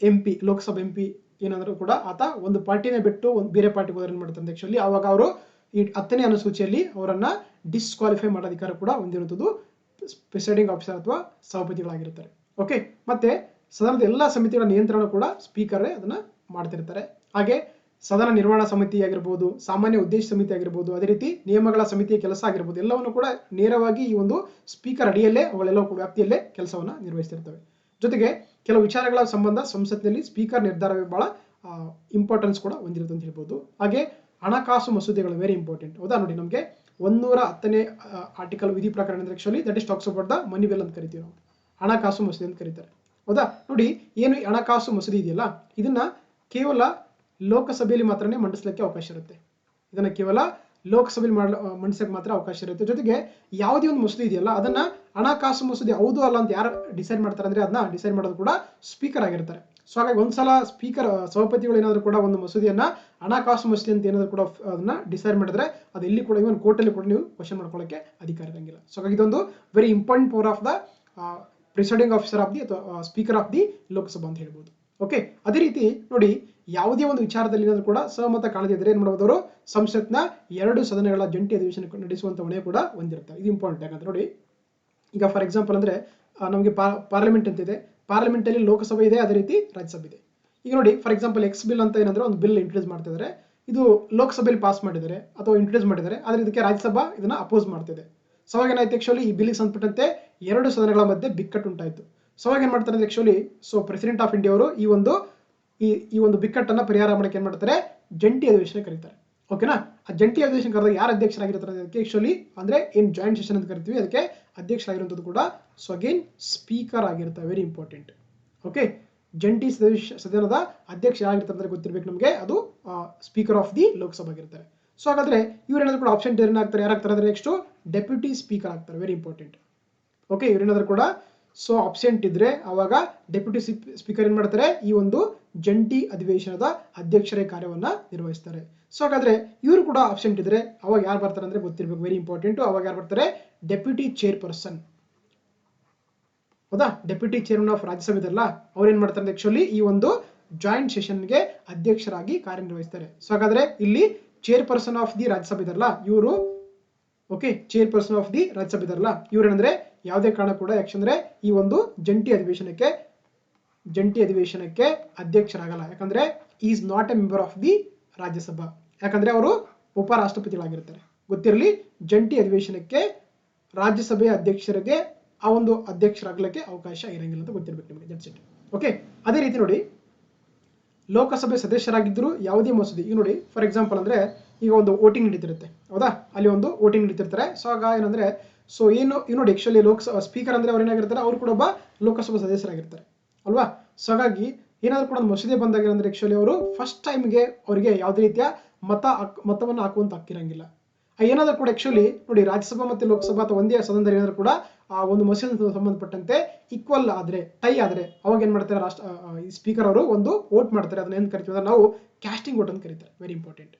M P Lok Sabha M P ಏನಾದರೂ ಕೂಡ ಆತ ಒಂದು ಪಾರ್ಟಿನೇ ಬಿಟ್ಟು ಒಂದು ಬೇರೆ ಪಾರ್ಟಿಗೆ ಹೋದ್ರೆ ಮಾಡ್ತಾರೆ ಆ್ಯಕ್ಚುಲಿ ಅವಾಗ ಅವರು ಈ ಹತ್ತನೇ ಅನುಸೂಚಿಯಲ್ಲಿ ಅವರನ್ನ ಡಿಸ್ಕ್ವಾಲಿಫೈ ಮಾಡೋ ಅಧಿಕಾರ ಕೂಡ ಹೊಂದಿರುವುದು ಪ್ರಿಸೈಡಿಂಗ್ ಆಫೀಸರ್ ಅಥವಾ ಸಭಾಪತಿಗಳಾಗಿರ್ತಾರೆ ಓಕೆ ಮತ್ತೆ ಸದನದ ಎಲ್ಲ ಸಮಿತಿಗಳ ನಿಯಂತ್ರಣ ಕೂಡ ಸ್ಪೀಕರೇ ಅದನ್ನ ಮಾಡ್ತಿರ್ತಾರೆ. ಹಾಗೆ ಸದನ ನಿರ್ವಹಣಾ ಸಮಿತಿ ಆಗಿರ್ಬೋದು, ಸಾಮಾನ್ಯ ಉದ್ದೇಶ ಸಮಿತಿ ಆಗಿರ್ಬೋದು, ಅದೇ ರೀತಿ ನಿಯಮಗಳ ಸಮಿತಿಯ ಕೆಲಸ ಆಗಿರ್ಬೋದು, ಎಲ್ಲವನ್ನು ಕೂಡ ನೇರವಾಗಿ ಈ ಒಂದು ಸ್ಪೀಕರ್ ಅಡಿಯಲ್ಲೇ, ಅವುಗಳೆಲ್ಲ ವ್ಯಾಪ್ತಿಯಲ್ಲೇ ಕೆಲಸವನ್ನು ನಿರ್ವಹಿಸ್ತಿರ್ತವೆ. ಜೊತೆಗೆ ಕೆಲವು ವಿಚಾರಗಳ ಸಂಬಂಧ ಸಂಸತ್ತಿನಲ್ಲಿ ಸ್ಪೀಕರ್ ನಿರ್ಧಾರವೇ ಬಹಳ ಇಂಪಾರ್ಟೆನ್ಸ್ ಕೂಡ ಹೊಂದಿರುತ್ತೆ ಅಂತ ಹೇಳ್ಬೋದು. ಹಾಗೆ ಹಣಕಾಸು ಮಸೂದೆಗಳು ವೆರಿ ಇಂಪಾರ್ಟೆಂಟ್ ಹೌದಾ? ನೋಡಿ, ನಮಗೆ ಒಂದೂರ ಹತ್ತನೇ ಆರ್ಟಿಕಲ್ ವಿಧಿ ಪ್ರಕರಣ ಅಂದ್ರೆ actually that is talks about the money bill ಅಂತ ಕರಿತೀವಿ ನಾವು. ಹಣಕಾಸು ಮಸೂದೆ ಅಂತ ಕರೀತಾರೆ. ಹೌದಾ? ನೋಡಿ, ಏನು ಹಣಕಾಸು ಮಸೂದೆ ಇದೆಯಲ್ಲ, ಇದನ್ನ ಕೇವಲ ಲೋಕಸಭೆಯಲ್ಲಿ ಮಾತ್ರನೇ ಮಂಡಿಸಲಿಕ್ಕೆ ಅವಕಾಶ ಇರುತ್ತೆ. ಇದನ್ನ ಕೇವಲ ಲೋಕಸಭೆಯಲ್ಲಿ ಮಾಡಲು ಮಂಡಿಸಕ್ಕೆ ಮಾತ್ರ ಅವಕಾಶ ಇರುತ್ತೆ. ಜೊತೆಗೆ ಯಾವುದೇ ಒಂದು ಮಸೂದೆ ಇದೆಯಲ್ಲ, ಅದನ್ನ ಹಣಕಾಸು ಮಸೂದೆ ಹೌದು ಅಲ್ಲ ಅಂತ ಯಾರು ಡಿಸೈಡ್ ಮಾಡ್ತಾರೆ ಅಂದ್ರೆ ಅದನ್ನ ಡಿಸೈಡ್ ಮಾಡೋದು ಕೂಡ ಸ್ಪೀಕರ್ ಆಗಿರ್ತಾರೆ. ಸೊ ಹಾಗಾಗಿ ಒಂದ್ಸಲ ಸ್ಪೀಕರ್ ಸಭಾಪತಿಗಳು ಏನಾದರೂ ಕೂಡ ಒಂದು ಮಸೂದೆಯನ್ನ ಹಣಕಾಸು ಮಸೂದೆ ಅಂತ ಏನಾದರೂ ಕೂಡ ಅದನ್ನ ಡಿಸೈಡ್ ಮಾಡಿದ್ರೆ ಅದು ಎಲ್ಲಿ ಕೂಡ ಇವನ್ ಕೋರ್ಟಲ್ಲಿ ಕೂಡ ನೀವು ಕ್ವಶನ್ ಮಾಡ್ಕೊಳ್ಳೋಕೆ ಅಧಿಕಾರ ಇರಂಗಿಲ್ಲ. ಸೊ ಹಾಗಾಗಿ ಇದೊಂದು very important power of the presiding officer of the ಅಥವಾ ಸ್ಪೀಕರ್ ಆಫ್ ದಿ ಲೋಕಸಭಾ ಅಂತ ಹೇಳ್ಬೋದು. ಓಕೆ ಅದೇ ರೀತಿ ನೋಡಿ ಯಾವುದೇ ಒಂದು ವಿಚಾರದಲ್ಲಿ ಏನಾದರೂ ಕೂಡ ಸಹಮತ ಕಾಣದಿದ್ದರೆ ಏನು ಮಾಡಬಹುದು ಸಂಸತ್ನ ಎರಡು ಸದನಗಳ ಜಂಟಿ ಅಧಿವೇಶನ ನಡೆಸುವಂತ ಹೊಣೆ ಕೂಡ ಹೊಂದಿರುತ್ತೆ ಇದು ಇಂಪಾರ್ಟೆಂಟ್ ಯಾಕಂದ್ರೆ ನೋಡಿ, ಈಗ ಫಾರ್ ಎಕ್ಸಾಂಪಲ್ ಅಂದ್ರೆ ನಮಗೆ ಪಾರ್ಲಿಮೆಂಟ್ ಅಂತಿದೆ. ಪಾರ್ಲಿಮೆಂಟ್ ಅಲ್ಲಿ ಲೋಕಸಭೆ ಇದೆ, ಅದೇ ರೀತಿ ರಾಜ್ಯಸಭೆ ಇದೆ. ಈಗ ನೋಡಿ ಫಾರ್ ಎಕ್ಸಾಂಪಲ್ ಎಕ್ಸ್ ಬಿಲ್ ಅಂತ ಏನಂದ್ರೆ ಒಂದು ಬಿಲ್ ಇಂಟ್ರೊಡ್ಯೂಸ್ ಮಾಡ್ತಿದ್ದಾರೆ ಇದು ಲೋಕಸಭೆಯಲ್ಲಿ ಪಾಸ್ ಮಾಡಿದ್ದಾರೆ ಅಥವಾ ಇಂಟ್ರೊಡ್ಯೂಸ್ ಮಾಡಿದ್ದಾರೆ. ಆದರೆ ಇದಕ್ಕೆ ರಾಜ್ಯಸಭಾ ಇದನ್ನ ಅಪೋಸ್ ಮಾಡ್ತಿದೆ. ಸೊ ಅವಾಗ ಏನಾಯ್ತು ಆಕ್ಚುಲಿ ಈ ಬಿಲ್ಗೆ ಸಂಬಂಧಪಟ್ಟಂತೆ ಎರಡು ಸದನಗಳ ಮಧ್ಯೆ ಬಿಕ್ಕಟ್ಟು ಉಂಟಾಯಿತು. ಸೊ ಅವಾಗ ಏನ್ ಮಾಡ್ತಾರೆ ಅಂದ್ರೆ actually so president of India ಅವರು ಈ ಒಂದು ಈ ಈ ಒಂದು ಬಿಕ್ಕಟ್ಟನ್ನ ಪರಿಹಾರ ಮಾಡೋಕೆ ಏನು ಮಾಡ್ತಾರೆ? ಜಂಟಿ ಅಧಿವೇಶನ ಕರೀತಾರೆ. ಓಕೆನಾ ಆ ಜಂಟಿ ಅಧಿವೇಶನ ಕರೆದಾಗ ಯಾರು ಅಧ್ಯಕ್ಷರಾಗಿರ್ತಾರೆ ಅದಕ್ಕೆ ಆಕ್ಚುಲಿ ಅಂದ್ರೆ ಏನು ಜಾಯಿಂಟ್ ಸೆಷನ್ ಅಂತ ಕರಿತೀವಿ. ಅದಕ್ಕೆ ಅಧ್ಯಕ್ಷರಾಗಿರುವಂಥದ್ದು ಕೂಡ ಸೊ ಅಗೇನ್ ಸ್ಪೀಕರ್ ಆಗಿರ್ತಾರೆ. ವೆರಿ ಇಂಪಾರ್ಟೆಂಟ್ ಓಕೆ ಜಂಟಿ ಸದಸ್ಯ, ಸದನದ ಅಧ್ಯಕ್ಷ ಯಾರಾಗಿರ್ತಾರೆ ಅಂದ್ರೆ ಗೊತ್ತಿರ್ಬೇಕು ನಮಗೆ. ಅದು ಸ್ಪೀಕರ್ ಆಫ್ ದಿ ಲೋಕಸಭಾ ಆಗಿರ್ತಾರೆ. ಸೊ ಹಾಗಾದ್ರೆ ಇವ್ರೇನಾದ್ರು ಕೂಡ ಆಪ್ಷನ್ ಏನಾಗ್ತಾರೆ? ಯಾರಾಗ್ತಾರೆ ಅಂದರೆ ನೆಕ್ಸ್ಟ್ ಡೆಪ್ಯೂಟಿ ಸ್ಪೀಕರ್ ಆಗ್ತಾರೆ. ವೆರಿ ಇಂಪಾರ್ಟೆಂಟ್ ಓಕೆ ಇವ್ರೇನಾದ್ರು ಕೂಡ ಸೊ ಅಬ್ಸೆಂಟ್ ಇದ್ರೆ ಅವಾಗ ಡೆಪ್ಯೂಟಿ ಸ್ಪೀಕರ್ ಏನ್ ಮಾಡ್ತಾರೆ? ಈ ಒಂದು ಜಂಟಿ ಅಧಿವೇಶನದ ಅಧ್ಯಕ್ಷರ ಕಾರ್ಯವನ್ನ ನಿರ್ವಹಿಸ್ತಾರೆ. ಸೊ ಹಾಗಾದ್ರೆ ಇವರು ಕೂಡ ಅಬ್ಸೆಂಟ್ ಇದ್ರೆ ಅವಾಗ ಯಾರು ಬರ್ತಾರೆ ಅಂದ್ರೆ ಗೊತ್ತಿರ್ಬೇಕು. ವೆರಿ ಇಂಪಾರ್ಟೆಂಟ್ ಅವಾಗ ಯಾರು ಬರ್ತಾರೆ? ಡೆಪ್ಯೂಟಿ ಚೇರ್ಪರ್ಸನ್ ಹೌದಾ? ಡೆಪ್ಯೂಟಿ ಚೇರ್ಮನ್ ಆಫ್ ರಾಜ್ಯಸಭೆ ಇದಲ್ಲ ಅವ್ರು ಏನ್ ಮಾಡ್ತಾರೆ ಆಕ್ಚುಲಿ ಈ ಒಂದು ಜಾಯಿಂಟ್ ಸೆಷನ್ಗೆ ಅಧ್ಯಕ್ಷರಾಗಿ ಕಾರ್ಯನಿರ್ವಹಿಸ್ತಾರೆ. ಸೊ ಹಾಗಾದ್ರೆ ಇಲ್ಲಿ ಚೇರ್ಪರ್ಸನ್ ಆಫ್ ದಿ ರಾಜ್ಯಸಭೆ ಇದಲ್ಲ ಇವರು okay chairperson of the Rajya Sabha ಇದಲ್ಲ ಇವ್ರೇನಂದ್ರೆ ಯಾವುದೇ ಕಾರಣ ಕೂಡ ಯಾಕಂದ್ರೆ ಈ ಒಂದು ಜಂಟಿ ಅಧಿವೇಶನಕ್ಕೆ ಜಂಟಿ ಅಧಿವೇಶನಕ್ಕೆ ಅಧ್ಯಕ್ಷರಾಗಲ್ಲ. ಯಾಕಂದ್ರೆ is not a member of the Rajya Sabha. ಯಾಕಂದ್ರೆ ಅವರು ಉಪರಾಷ್ಟ್ರಪತಿಗಳಾಗಿರ್ತಾರೆ. ಗೊತ್ತಿರಲಿ, ಜಂಟಿ ಅಧಿವೇಶನಕ್ಕೆ ರಾಜ್ಯಸಭೆಯ ಅಧ್ಯಕ್ಷರಿಗೆ ಆ ಒಂದು ಅಧ್ಯಕ್ಷರಾಗಲಿಕ್ಕೆ ಅವಕಾಶ ಇರಂಗಿಲ್ಲ ಅಂತ ಗೊತ್ತಿರಬೇಕು ನಿಮಗೆ. ಇಟ್ ಓಕೆ ಅದೇ ರೀತಿ ನೋಡಿ, ಲೋಕಸಭೆ ಸದಸ್ಯರಾಗಿದ್ದರೂ ಯಾವುದೇ ಮಸೂದೆ, ಈಗ ನೋಡಿ ಫಾರ್ ಎಕ್ಸಾಂಪಲ್ ಅಂದರೆ ಈಗ ಒಂದು ವೋಟಿಂಗ್ ನಡೀತಿರುತ್ತೆ. ಹೌದಾ? ಅಲ್ಲಿ ಒಂದು ವೋಟಿಂಗ್ ನಡೀತಿರ್ತಾರೆ. ಸೊ ಆಗ ಏನಂದ್ರೆ ಸೊ ಏನು ಈಗ ನೋಡಿ ಆಕ್ಚುಲಿ ಲೋಕಸಭಾ ಸ್ಪೀಕರ್ ಅಂದ್ರೆ ಅವ್ರು ಏನಾಗಿರ್ತಾರೆ? ಅವ್ರು ಕೂಡ ಒಬ್ಬ ಲೋಕಸಭಾ ಸದಸ್ಯರಾಗಿರ್ತಾರೆ. ಅಲ್ವಾ? ಸೊ ಹಾಗಾಗಿ ಏನಾದ್ರು ಕೂಡ ಒಂದು ಮಸೂದೆ ಬಂದಾಗ ಅಂದ್ರೆ ಆ್ಯಕ್ಚುಲಿ ಅವರು ಫಸ್ಟ್ ಟೈಮ್ಗೆ ಅವರಿಗೆ ಯಾವುದೇ ರೀತಿಯ ಮತ ಮತವನ್ನು ಹಾಕುವಂತ ಹಕ್ಕಿರಂಗಿಲ್ಲ. ಆ, ಏನಾದ್ರು ಕೂಡ ಆಕ್ಚುಲಿ ನೋಡಿ, ರಾಜ್ಯಸಭಾ ಮತ್ತು ಲೋಕಸಭಾ ಅಥವಾ ಒಂದೇ ಸದನದಲ್ಲಿ ಏನಾದ್ರು ಕೂಡ, ಆ, ಒಂದು ಮಸೂದೆ ಸಂಬಂಧಪಟ್ಟಂತೆ ಈಕ್ವಲ್ ಆದ್ರೆ ಟೈ ಆದ್ರೆ, ಅವಾಗ ಏನ್ ಮಾಡ್ತಾರೆ? ರಾಷ್ಟ್ರ ಸ್ಪೀಕರ್ ಅವರು ಒಂದು ವೋಟ್ ಮಾಡ್ತಾರೆ. ಅದನ್ನ ಏನು ಕರಿತೀವಿ ಅಂದ್ರೆ ನಾವು ಕ್ಯಾಸ್ಟಿಂಗ್ ವೋಟ್ ಅಂತ ಕರೀತಾರೆ. ವೆರಿ ಇಂಪಾರ್ಟೆಂಟ್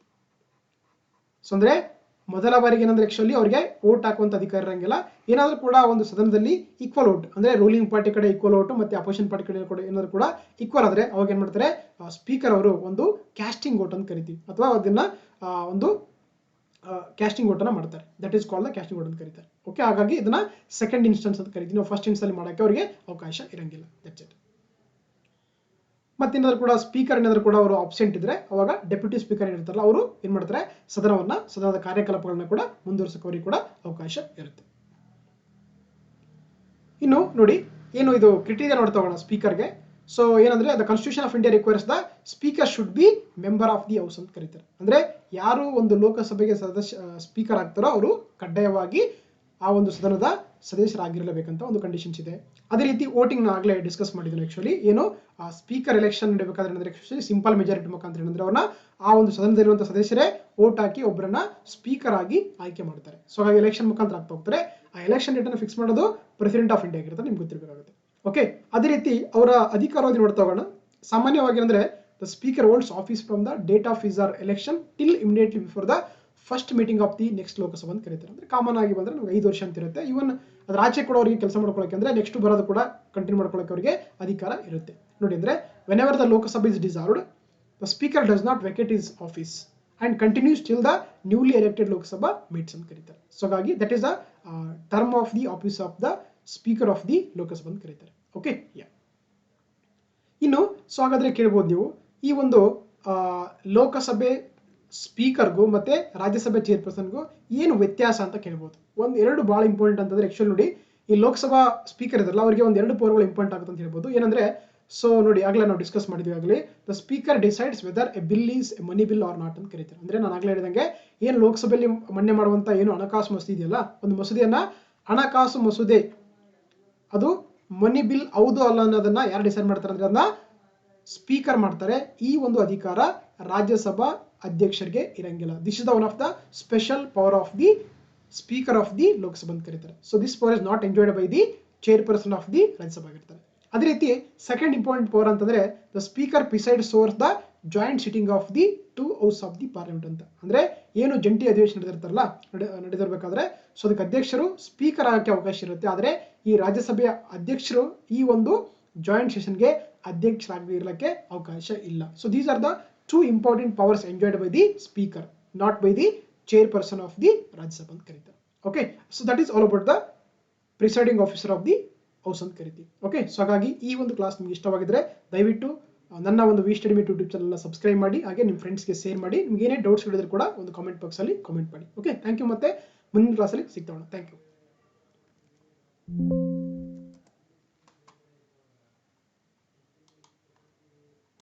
ಸೊ ಅಂದ್ರೆ ಮೊದಲ ಬಾರಿಗೆ ಏನಂದ್ರೆ ಆಕ್ಚುಲಿ ಅವರಿಗೆ ಓಟ್ ಹಾಕುವಂತ ಅಧಿಕಾರ ಇರಂಗಿಲ್ಲ. ಏನಾದರೂ ಕೂಡ ಒಂದು ಸದನದಲ್ಲಿ ಈಕ್ವಲ್ ಓಟ್ ಅಂದ್ರೆ ರೂಲಿಂಗ್ ಪಾರ್ಟಿ ಕಡೆ ಈಕ್ವಲ್ ಓಟ್ ಮತ್ತೆ ಅಪೋಸಿಷನ್ ಪಾರ್ಟಿ ಕಡೆ ಕೂಡ ಏನಾದ್ರು ಕೂಡ ಈಕ್ವಲ್ ಆದ್ರೆ ಅವಾಗ ಏನ್ ಮಾಡ್ತಾರೆ ಸ್ಪೀಕರ್ ಅವರು ಒಂದು ಕ್ಯಾಸ್ಟಿಂಗ್ ಓಟ್ ಅಂತ ಕರಿತೀವಿ. ಅಥವಾ ಅದನ್ನ ಒಂದು ಕ್ಯಾಸ್ಟಿಂಗ್ ಓಟನ್ನ ಮಾಡ್ತಾರೆ. That is called the casting vote ಅಂತ ಕರೀತಾರೆ. ಓಕೆ ಹಾಗಾಗಿ ಇದನ್ನ ಸೆಕೆಂಡ್ ಇನ್ಸ್ಟೆನ್ಸ್ ಅಂತ ಕರಿತೀವಿ. ನಾವು ಫಸ್ಟ್ ಇನ್ಸ್ಟಲ್ಲಿ ಮಾಡೋಕ್ಕೆ ಅವರಿಗೆ ಅವಕಾಶ ಇರಂಗಿಲ್ಲ. ದಟ್ಸ್ ಇಟ್ ಮತ್ತೇನಾದ್ರು ಕೂಡ ಸ್ಪೀಕರ್ ಏನಾದರೂ ಕೂಡ ಅವರು ಆಬ್ಸೆಂಟ್ ಇದ್ರೆ ಅವಾಗ ಡೆಪ್ಯೂಟಿ ಸ್ಪೀಕರ್ ಏನಿರ್ತಾರಲ್ಲ ಅವರು ಏನು ಮಾಡ್ತಾರೆ? ಸದನವನ್ನ, ಸದನದ ಕಾರ್ಯಕಲಾಪಗಳನ್ನ ಕೂಡ ಮುಂದುವರಿಸಕ್ಕೆ ಅವರಿಗೆ ಕೂಡ ಅವಕಾಶ ಇರುತ್ತೆ. ಇನ್ನು ನೋಡಿ, ಏನು ಇದು ಕ್ರಿಟೀರಿಯಾ ನೋಡ್ತಾ ಹೋಗೋಣ ಸ್ಪೀಕರ್ಗೆ ಸೊ ಏನಂದ್ರೆ the constitution of India requires the speaker should be member of the house ಅಂತ ಕರೀತಾರೆ. ಅಂದ್ರೆ, ಯಾರು ಒಂದು ಲೋಕಸಭೆಗೆ ಸದಸ್ಯ ಸ್ಪೀಕರ್ ಆಗ್ತಾರೋ, ಅವರು ಕಡ್ಡಾಯವಾಗಿ ಆ ಒಂದು ಸದನದ ಸದಸ್ಯರಾಗಿರಲೇಬೇಕಂತ ಒಂದು ಕಂಡೀಷನ್ಸ್ ಇದೆ. ಅದೇ ರೀತಿ ವೋಟಿಂಗ್ನ ಆಗಲೇ ಡಿಸ್ಕಸ್ ಮಾಡಿದ್ದೀನಿ ಆಕ್ಚುಲಿ ಏನು ಸ್ಪೀಕರ್ ಎಲೆಕ್ಷನ್ ನಡೀಬೇಕಾದ್ರೆ ಏನಂದ್ರೆ ಆಕ್ಚುಲಿ ಸಿಂಪಲ್ ಮೆಜಾರಿಟಿ ಮುಖಾಂತರ ಏನಂದ್ರೆ ಅವ್ರನ್ನ ಆ ಒಂದು ಸದನದಲ್ಲಿರುವಂಥ ಸದಸ್ಯರೇ ವೋಟ್ ಹಾಕಿ ಒಬ್ಬರನ್ನ ಸ್ಪೀಕರ್ ಆಗಿ ಆಯ್ಕೆ ಮಾಡ್ತಾರೆ. ಸೊ ಹಾಗಾಗಿ ಎಲೆಕ್ಷನ್ ಮುಖಾಂತರ ಆಗ್ತಾ ಹೋಗ್ತಾರೆ. ಆ ಎಲೆಕ್ಷನ್ ಡೇಟ್ ಅನ್ನು ಫಿಕ್ಸ್ ಮಾಡೋದು ಪ್ರೆಸಿಡೆಂಟ್ ಆಫ್ ಇಂಡಿಯಾ ಆಗಿರುತ್ತೆ ನಿಮ್ಗೆ ಗೊತ್ತಿರಬೇಕಾಗುತ್ತೆ. ಓಕೆ ಅದೇ ರೀತಿ ಅವರ ಅಧಿಕಾರವಾಗಿ ನೋಡ್ತಾ ಹೋಗೋಣ. ಸಾಮಾನ್ಯವಾಗಿ ಅಂದರೆ the speaker holds office from the date of his or election till immediately before the first meeting of the next Lok Sabha ಅಂತ ಕರೀತಾರೆ. ಅಂದ್ರೆ ಕಾಮನ್ ಆಗಿ ಬಂದ್ರೆ ನಮ್ಗೆ ಐದು ವರ್ಷ ಅಂತ ಇರುತ್ತೆ. ಇವನ್ ಅದ್ರ ಆಚೆ ಕೂಡ ಅವರಿಗೆ ಕೆಲಸ ಮಾಡ್ಕೊಳ್ಳೋಕೆ ಅಂದ್ರೆ ನೆಕ್ಸ್ಟ್ ಬರೋದು ಕೂಡ ಕಂಟಿನ್ಯೂ ಮಾಡ್ಕೊಳ್ಳೋಕೆ ಅವರಿಗೆ ಅಧಿಕಾರ ಇರುತ್ತೆ. ನೋಡಿ ಅಂದ್ರೆ whenever the Lok Sabha is dissolved the speaker does not vacate his office and continues till the newly elected Lok Sabha meets ಅಂತ ಕರೀತಾರೆ. ಸೊ ಹಾಗಾಗಿ that is the term of the office of the speaker of the Lok Sabha ಅಂತ ಕರೀತಾರೆ. Okay yeah ಇನ್ನು so ಹಾಗಾದ್ರೆ ಕೇಳ್ಬೋದು ನೀವು, ಈ ಒಂದು ಲೋಕಸಭೆ ಸ್ಪೀಕರ್ಗೂ ಮತ್ತೆ ರಾಜ್ಯಸಭೆ ಚೇರ್ಪರ್ಸನ್ಗೂ ಏನು ವ್ಯತ್ಯಾಸ ಅಂತ ಕೇಳ್ಬೋದು. ಒಂದು ಎರಡು ಭಾಳ ಇಂಪಾರ್ಟೆಂಟ್ ಅಂತಂದ್ರೆ ಆಕ್ಚುಲಿ ನೋಡಿ, ಈ ಲೋಕಸಭಾ ಸ್ಪೀಕರ್ ಇದ್ರಲ್ಲ, ಅವರಿಗೆ ಒಂದು ಎರಡು ಪವರ್ಗಳು ಇಂಪಾರ್ಟೆಂಟ್ ಆಗುತ್ತೆ ಅಂತ ಹೇಳ್ಬೋದು. ಏನಂದ್ರೆ ಸೊ ನೋಡಿ, ಆಗಲೇ ನಾವು ಡಿಸ್ಕಸ್ ಮಾಡಿದ್ವಿ ಆಗಲಿ the speaker decides whether a bill is a money bill or not ಅಂತ ಕರೀತಾರೆ. ಅಂದ್ರೆ ನಾನು ಆಗಲೇ ಹೇಳಿದಂಗೆ, ಏನು ಲೋಕಸಭೆಯಲ್ಲಿ ಮನ್ನೆ ಮಾಡುವಂತ ಏನು ಹಣಕಾಸು ಮಸೂದೆ ಇದೆಯಲ್ಲ, ಒಂದು ಮಸೂದೆಯನ್ನ ಹಣಕಾಸು ಮಸೂದೆ, ಅದು ಮನಿ ಬಿಲ್ ಹೌದು ಅಲ್ಲ ಅನ್ನೋದನ್ನ ಯಾರು ಡಿಸೈಡ್ ಮಾಡ್ತಾರೆ ಅಂದ್ರೆ ಅದನ್ನ ಸ್ಪೀಕರ್ ಮಾಡ್ತಾರೆ. ಈ ಒಂದು ಅಧಿಕಾರ ರಾಜ್ಯಸಭಾ ಅಧ್ಯಕ್ಷರಿಗೆ ಇರಂಗಿಲ್ಲ. This is the one of the special power of the speaker of the Lok Sabha ಅಂತ ಕರೀತಾರೆ. So this power is not enjoyed by the chairperson of the Rajya Sabha ಆಗಿರ್ತಾರೆ. ಅದೇ ರೀತಿ ಸೆಕೆಂಡ್ ಇಂಪಾರ್ಟೆಂಟ್ ಪವರ್ ಅಂತಂದ್ರೆ ದ ಸ್ಪೀಕರ್ ಪಿಸೈಡ್ ಸೋರ್ಸ್ the joint sitting of the two house of the parliament ಅಂತ. ಅಂದ್ರೆ ಏನು ಜಂಟಿ ಅಧಿವೇಶನ ನಡೆದಿರ್ತಾರಲ್ಲ, ನಡೆ, ನಡೆದಿರ್ಬೇಕಾದ್ರೆ ಸೊ ಅದಕ್ಕೆ ಅಧ್ಯಕ್ಷರು ಸ್ಪೀಕರ್ ಆಗಕ್ಕೆ ಅವಕಾಶ ಇರುತ್ತೆ. ಆದರೆ ಈ ರಾಜ್ಯಸಭೆಯ ಅಧ್ಯಕ್ಷರು ಈ ಒಂದು ಜಾಯಿಂಟ್ ಸೆಷನ್ಗೆ ಅಧ್ಯಕ್ಷರಾಗಿ ಇರಲಿಕ್ಕೆ ಅವಕಾಶ ಇಲ್ಲ. So these are the two important powers enjoyed by the speaker not by the chairperson of the Rajya Sabha ಅಂತ ಕರೀತಾರೆ okay so that is all about the presiding officer of the house ಅಂತ ಕರಿತೀವಿ ಓಕೆ ಸೊ ಹಾಗಾಗಿ ಈ ಒಂದು class ನಿಮ್ಗೆ ಇಷ್ಟವಾಗಿದ್ರೆ ದಯವಿಟ್ಟು ನನ್ನ ಒಂದು ವಿ ಸ್ಟಡಿ ಮೀಟ್ ಯೂಟ್ಯೂಬ್ ಚಾನಲ್ನ ಸಬ್ಸ್ಕ್ರೈಬ್ ಮಾಡಿ, ಹಾಗೆ ನಿಮ್ಮ ಫ್ರೆಂಡ್ಸ್ಗೆ ಶೇರ್ ಮಾಡಿ, ನಿಮ್ಗೆ ಏನೇ ಡೌಟ್ಸ್ ಹೇಳಿದ್ರು ಕೂಡ ಒಂದು ಕಾಮೆಂಟ್ ಬಾಕ್ಸಲ್ಲಿ ಕಾಮೆಂಟ್ ಮಾಡಿ. ಓಕೆ ಥ್ಯಾಂಕ್ ಯು ಮತ್ತೆ ಮುಂದಿನ ಕ್ಲಾಸಲ್ಲಿ ಸಿಗ್ತಾವಣ ಥ್ಯಾಂಕ್ ಯು